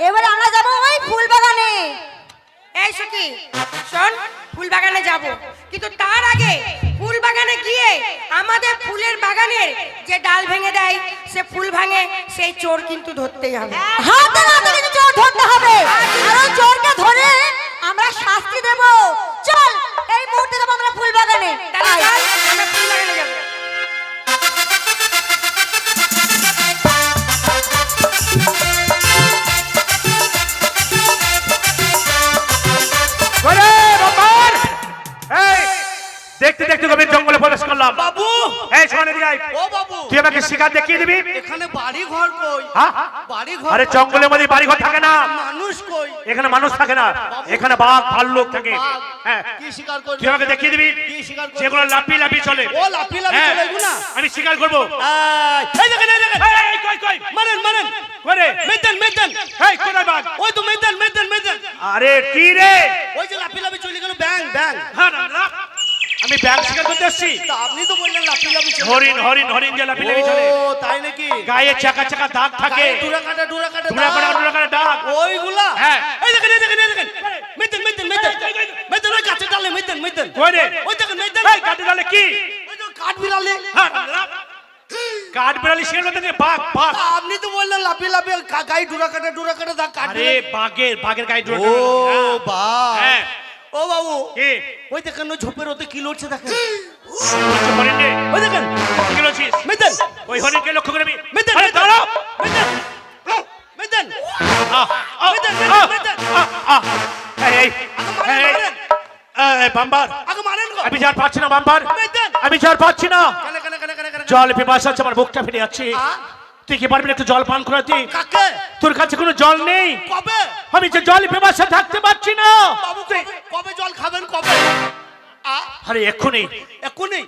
ফুল বাগানে এই সখি শোন ফুল বাগানে যাব। কিন্তু তার আগে ফুল বাগানে গিয়ে আমাদের ফুলের বাগানের যে ডাল ভেঙে দেয় সে ফুল ভাঙে সেই চোর কিন্তু ধরতেই হবে। হাতে নাতে কিন্তু চোর ধরতে হবে। আর ওই চোরকে ধরে আমরা শাস্তি দেব। চল এই মুহূর্তে যাব আমরা ফুল বাগানে তাহলে আমরা ফুল বাগানে যাব। ওরে দেখতে দেখতে গভীর জঙ্গলে প্রবেশ করলাম। বাবু! এই শোন এদিকে ও বাবু! তুই আমাকে শিকার দেখিয়ে দিবি? এখানে বাড়ি ঘর কই? হ্যাঁ? বাড়ি ঘর আরে জঙ্গলের মধ্যে বাড়ি ঘর থাকে না। মানুষ কই? এখানে মানুষ থাকে না। এখানে বাঘ ভাল্লুক থাকে। হ্যাঁ। কি শিকার করবে? তুই আমাকে দেখিয়ে দিবি? কি শিকার করবে? যেগুলো লাপি লাপি চলে। ও লাফি লাফি হ্যাঁ, চলে না আমি শিকার করব। এই দেখেন এই দেখেন। এই, কই, কই? মারেন মারেন। করে? মেদেন মেদেন এই বাঘ? ওই তো মেদেন মেদেন মেদেন আরে কি রে? ওই যে লাফি লাফি চলে গেল ব্যাং ব্যাং। হ্যাঁ, না। আমি ব্যাগ শিকার করতে এসছি। তা আপনি তো বললেন লাফি লাফি হরিণ হরিণ হরিণ যে লাপি লাপি চলে। ও তাই নাকি? গায়ে চাকা চাকা দাগ থাকে। ডুরা কাটা ডুরা কাটা ডুরা কাটা দাগ। ডুরা কাটা দাগ। ওইগুলা? হ্যাঁ। এই দেখেন এই দেখেন এই দেখেন। মেদেন মেদেন মেদেন মেদেন ওই গাছে ডালে মেদেন মেদেন কই রে? ওই দেখেন মেদেন এই কাটে তাহলে কি? ওই যে কাঠ বিড়ালে। হ্যাঁ। কাঠ বিড়ালি। করতে গিয়ে বাঘ বাঘ। আপনি তো বললেন লাফি লাফি গায়ে ডুরা কাটা ডুরা কাটা দাগ কাঠ আরে। বাঘের বাঘের গায়ে ডুরা ও বা হ্যাঁ। ও বাবু কি? ওই দেখেন ওই ঝোপের ওতে কি লড়ছে দেখেন। বলছো হরিণ রে ওই দেখেন কি বলছিস মেদেন ওই হরিণকে লক্ষ্য করে আরে দাঁড়াও। মেদেন, মেদেন। আহ, আহ। এই, এই, এই, বাম্বার আগে মারেন গো। আমি যার পাচ্ছি না বাম্বার আমি যার পাচ্ছি না। কেন কেন কেন কেন কেন জল পিপাসা আছে আমার বুকটা ফেটে যাচ্ছে? তুই কি পারবি একটু জল পান করাতে তোর কাছে কোনো জল নেই? কবে? আমি যে জল থাকতে পারছি না। কবে? জল খাবেন কবে? আরে এক্ষুনি। এখনই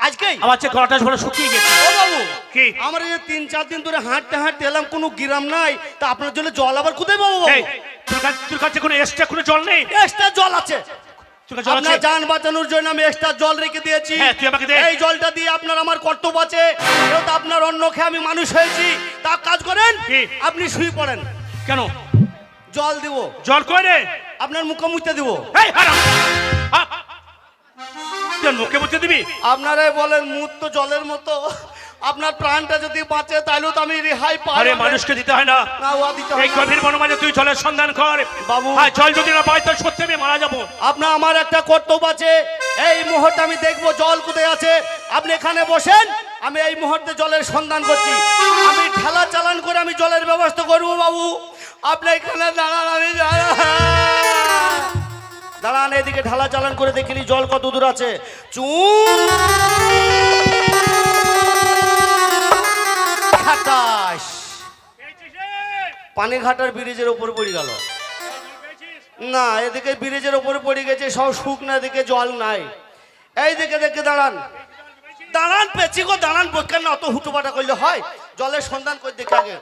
আজকেই? আমার যে গলাটা বড় শুকিয়ে গেছে। ও বাবু কি? আমার যে তিন চার দিন ধরে হাঁটতে হাঁটতে এলাম কোনো গিরাম নাই। তা আপনার জন্য জল আবার কোথায় পাবো তোর কাছে তোর কাছে কোনো এক্সট্রা কোনো জল নেই? এক্সট্রা জল আছে। আপনার যান বাঁচানোর জন্য আমি এক্সট্রা জল রেখে দিয়েছি। হ্যাঁ। এই জলটা দিয়ে আপনার আমার কর্তব্য আছে। যেহেতু আপনার অন্ন খেয়ে আমি মানুষ হয়েছি। তা কাজ করেন আপনি শুয়ে পড়েন। কেন? জল দিব। জল কই রে? আপনার মুখে মুছতে দিব। মুখে দিবি? আপনারাই বলেন মুখ তো জলের মতো। আপনার প্রাণটা যদি বাঁচে তাহলে তো আমি রেহাই পাই আরে মানুষকে দিতে হয় না। না ওয়া দিতে হবে এই। গভীর বনমাঝে তুই জলের সন্ধান কর। বাবু। হ্যাঁ জল যদি না পাই তো সত্যি আমি মারা যাব। আপনার আমার একটা কর্তব্য আছে। এই মুহূর্তে আমি দেখব জল কোথায় আছে। আপনি এখানে বসেন আমি এই মুহূর্তে জলের সন্ধান করছি। আমি ঠেলা চালান করে আমি জলের ব্যবস্থা করব বাবু। আপনি এখানে দাঁড়ান আমি দাঁড়ান। দাঁড়ান এদিকে ঢালা চালান করে দেখিনি জল কত দূর আছে। চুন খাটাস পানিঘাটার ব্রিজের ওপর পড়ে গেল। না এদিকে ব্রিজের ওপরে পড়ে গেছে সব শুকনা দিকে জল নাই। এই দিকে দেখে দাঁড়ান। দাঁড়ান পেছি গো দাঁড়ান বৈজ্ঞান অত হুটুপাটা করলে হয়। জলের সন্ধান করে দেখে আগে।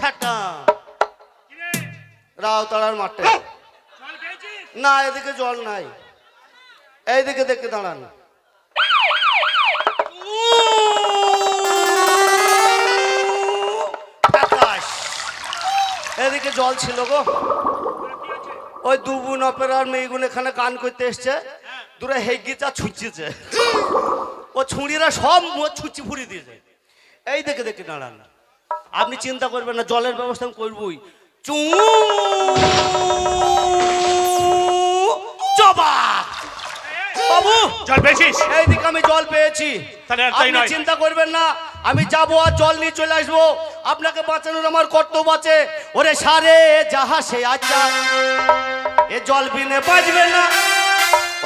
খাটা রাও তাড়ার মাঠে না এদিকে জল নাই। এইদিকে দেখে দাঁড়ান এদিকে জল ছিল গো ওই দুবুন অপেরার মেয়েগুলো এখানে গান করতে এসছে দূরে হেগিচা ছুঁচিছে ও ছুঁড়িরা সব ছুঁচি ফুরি দিয়েছে এই দেখে দেখে দাঁড়ান আপনি চিন্তা করবেন না জলের ব্যবস্থা আমি করবই চু বাবু। জল পেয়েছিস? এইদিকে আমি জল পেয়েছি। তাহলে আর তাই আপনি চিন্তা করবেন না আমি যাব আর জল নিয়ে চলে আসব। আপনাকে বাঁচানোর আমার কর্তব্য আছে। ওরে সারে যাহা সে আচ্ছা। এ জল বিনে বাঁচবে না।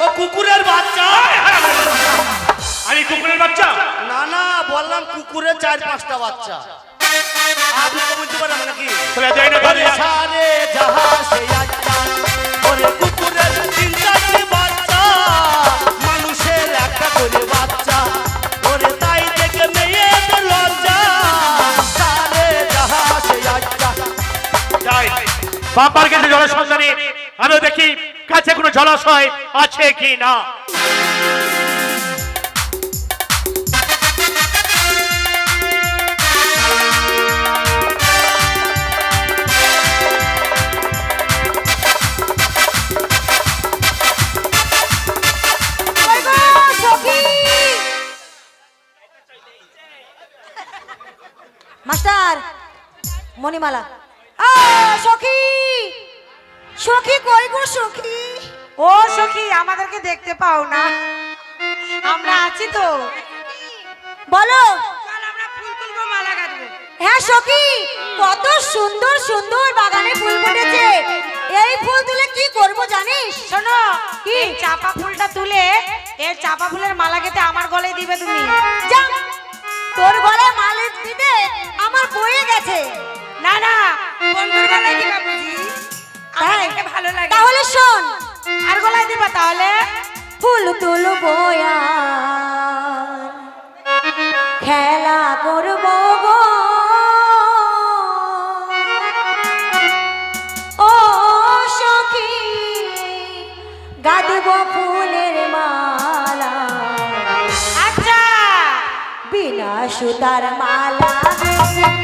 ও কুকুরের বাচ্চা। আমি কুকুরের বাচ্চা? না না বললাম কুকুরের চার পাঁচটা বাচ্চা। আপনি তো বুঝতে পারেন নাকি? সারে যাহা সে আচ্ছা। বাপার কিন্তু জলসন্ধানে আমিও দেখি কাছে কোনো জলাশয় আছে কি না। মাস্টার মণিমালা। সখী! সখী কই গো সখী? ও সখী আমাদেরকে দেখতে পাও না। আমরা আছি তো। বলো। হ্যাঁ সখী কত সুন্দর সুন্দর বাগানে ফুল ফুটেছে। এই ফুল তুলে কি করব জানিস? শোনো কি চাপা ফুলটা তুলে এর চাপা ফুলের মালা গেতে আমার গলায় দিবে তুমি। যা তোর গলায় মালে দিতে আমার বয়ে গেছে। না না বন্ধুর গলায় দিবা বুঝি। তাই? ভালো লাগে তাহলে শোন। আর গলায় দিবা তাহলে? ফুল তুলবো খেলা করব গো। ও সখী গাদব ফুলের মালা। আচ্ছা। বিনা সুতার মালা।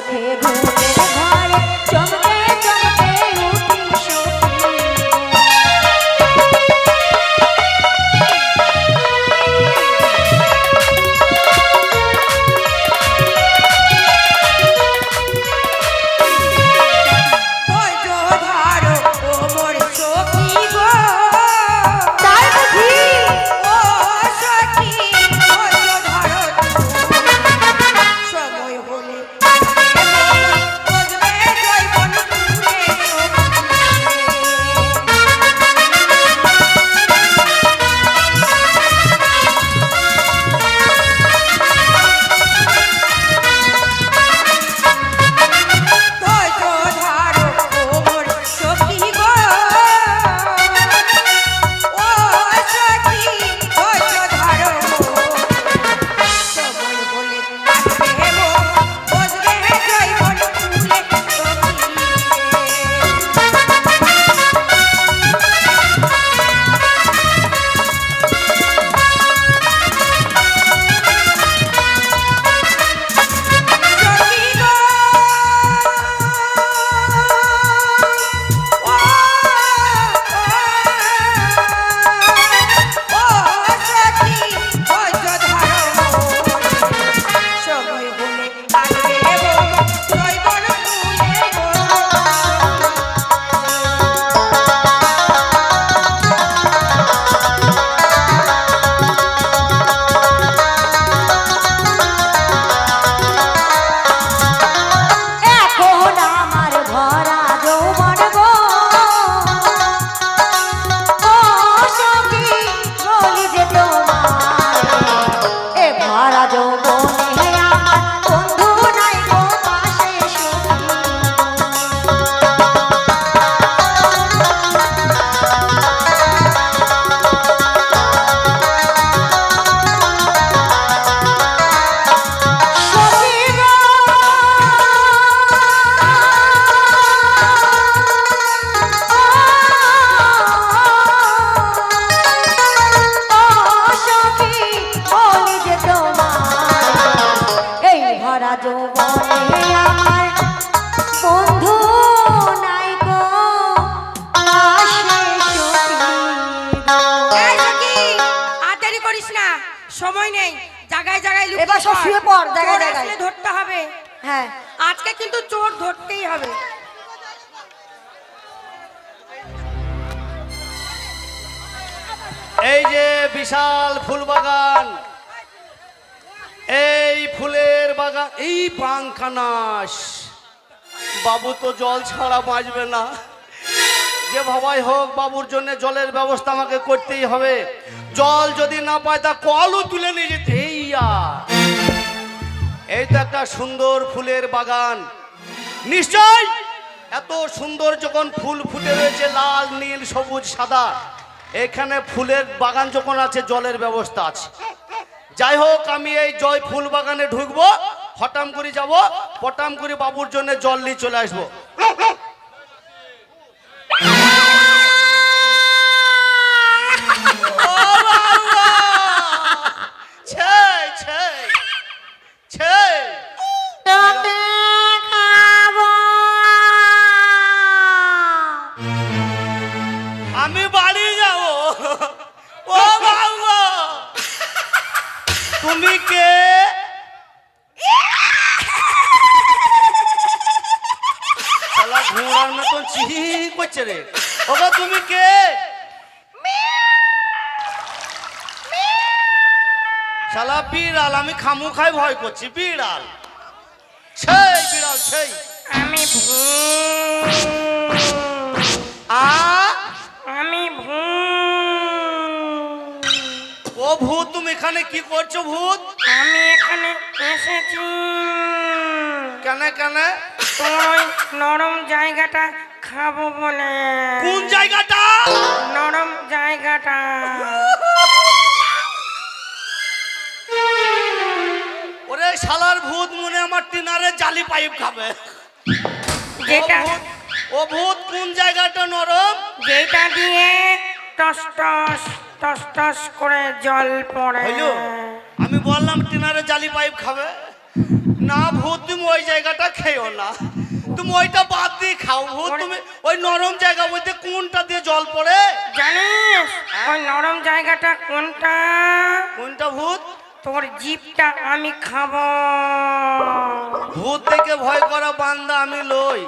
স্বপ্ন দেখে শুয়ে পড়, জায়গায় জায়গায়। ধরতে হবে। হ্যাঁ। আজকে কিন্তু চোর ধরতেই হবে। এই যে বিশাল ফুল বাগান এই ফুলের বাগান এই পাংখানাস বাবু তো জল ছাড়া বাঁচবে না। যে ভাবাই হোক বাবুর জন্য জলের ব্যবস্থা আমাকে করতেই হবে। জল যদি না পায় তা কলও তুলে নিয়ে যেতে। এই আর। এই তো একটা সুন্দর ফুলের বাগান। নিশ্চয় এত সুন্দর যখন ফুল ফুটে রয়েছে, লাল, নীল, সবুজ, সাদা, এখানে ফুলের বাগান যখন আছে, জলের ব্যবস্থা আছে। যাই হোক, আমি এই জয় ফুল বাগানে ঢুকবো, হঠাম করে যাব, পটাম করে বাবুর জন্য জল নিয়ে চলে আসব। বিড়াল আমি খামু খাই ভয় করছি বিড়াল। সেই বিড়াল সেই। আমি আমি ও ভূত তুমি এখানে কি করছ ভূত? আমি এখানে এসেছি। কেন কেন? ওই নরম জায়গাটা খাব বলে। কোন জায়গাটা? নরম জায়গাটা। ওরে শালার ভূত মনে আমার টিনারে জালি পাইপ খাবে। ও যেটা ভূত ও ভূত কোন জায়গাটা নরম? যেটা দিয়ে টস টস টস টস করে জল পড়ে। হইল? আমি বললাম টিনারে জালি পাইপ খাবে? না ভূত তুমি ওই জায়গাটা খেও না। তুমি ওইটা বাদ দিয়ে খাও ভূত। তুমি ওই নরম জায়গা বলতে কোনটা দিয়ে জল পড়ে? জানিস? ওই নরম জায়গাটা কোনটা? কোনটা ভূত? তোর জিপটা আমি খাব। ভূত থেকে ভয় করা বান্দা, আমি লই।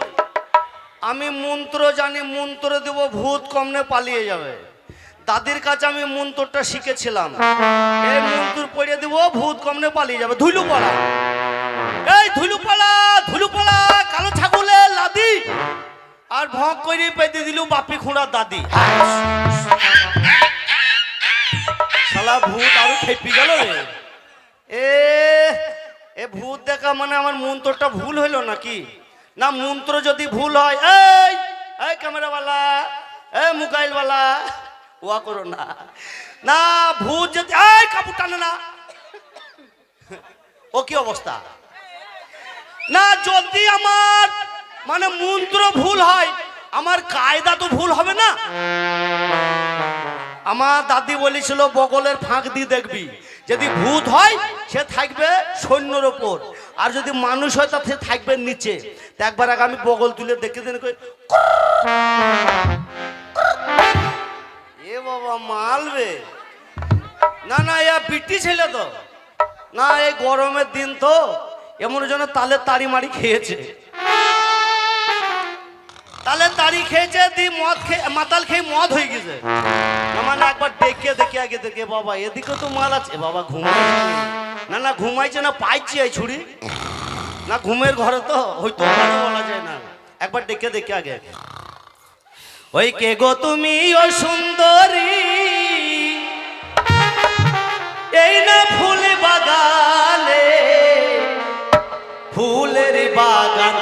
আমি মন্ত্র জানি, মন্ত্র দেব, ভূত কমনে পালিয়ে যাবে। দাদির কাছে আমি মন্ত্রটা শিখেছিলাম। এই মন্ত্র পড়ে দেব, ভূত কমনে পালিয়ে যাবে। ধুলু পড়া এই ধুলু পালা ধুলু পালা কালো ছাগলের লাদি। আর ভক করে পেতে দিল বাপি খুঁড়ার দাদি। শালা ভূত আরও খেপি গেল রে। এ এ ভূত দেখা মানে আমার মন্ত্রটা ভুল হইল নাকি? না, মন্ত্র যদি ভুল হয়, এই এই ক্যামেরাওয়ালা, এই মোবাইলওয়ালা, ওয়া করো না। না, ভূত যদি, এই কাপড় টানে না। ও কি অবস্থা? না, যদি আমার মানে মন্ত্র ভুল হয়, আমার কায়দা তো ভুল হবে না? আমার দাদি বলেছিল, বগলের ফাঁক দিয়ে দেখবি। যদি ভূত হয়, সে থাকবে সৈন্যর ওপর। আর যদি মানুষ হয়, তা সে থাকবে নিচে। একবার আগে আমি বগল তুলে দেখে দিন এ বাবা মালবে না না, এ বিটি ছেলে তো। না, এই গরমের দিন তো এমন যেন তালে তাড়ি মারি খেয়েছে। তালে তাড়ি খেয়েছে দি মদ খেয়ে, মাতাল খেয়ে মদ হয়ে গেছে। মানে একবার ডেকে দেখে আগে দেখে বাবা, এদিকে তো মাল আছে। বাবা, ঘুমাইছে না? না ঘুমাইছে না, পাইছি এই ছুরি। না, ঘুমের ঘরে তো হয়তো ভালো বলা যায় না। একবার ডেকে দেখে আগে ওই কে গো তুমি ও সুন্দরী? এই না ফুল বাগানে ফুলের বাগান